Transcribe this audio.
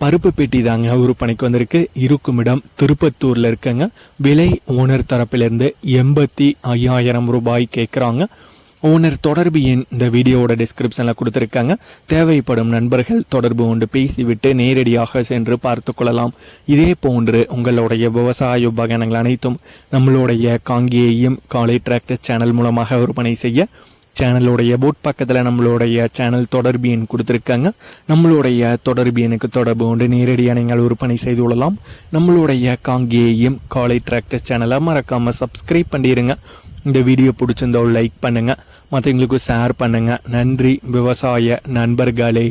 பருப்பு பெட்டி தாங்க விற்பனைக்கு வந்திருக்கு. இருக்கும் இடம் திருப்பத்தூர்ல இருக்குங்க. விலை ஓனர் தரப்பிலிருந்து எண்பத்தி ஐயாயிரம் ரூபாய் கேட்குறாங்க ஓனர் தொடர்பு எண் இந்த வீடியோவோட டிஸ்கிரிப்ஷனில் கொடுத்துருக்காங்க. தேவைப்படும் நண்பர்கள் தொடர்பு கொண்டு பேசிவிட்டு நேரடியாக சென்று பார்த்து கொள்ளலாம். இதே போன்று உங்களுடைய விவசாய உபகரணங்கள் அனைத்தும் நம்மளுடைய காங்கியையும் காலை டிராக்டர் சேனல் மூலமாக விற்பனை செய்ய சேனலுடைய போட் பக்கத்தில் நம்மளுடைய சேனல் தொடர்பு எண் கொடுத்துருக்காங்க. நம்மளுடைய தொடர்பு எண்ணுக்கு தொடர்பு கொண்டு நேரடியாக நீங்கள் விற்பனை செய்து கொள்ளலாம். நம்மளுடைய காங்கேயம் காலை டிராக்டர் சேனலை மறக்காமல் சப்ஸ்கிரைப் பண்ணிடுங்க இந்த வீடியோ பிடிச்சிருந்தோ லைக் பண்ணுங்கள் மற்றவங்களுக்கு ஷேர் பண்ணுங்கள் நன்றி. விவசாய நண்பர்களே.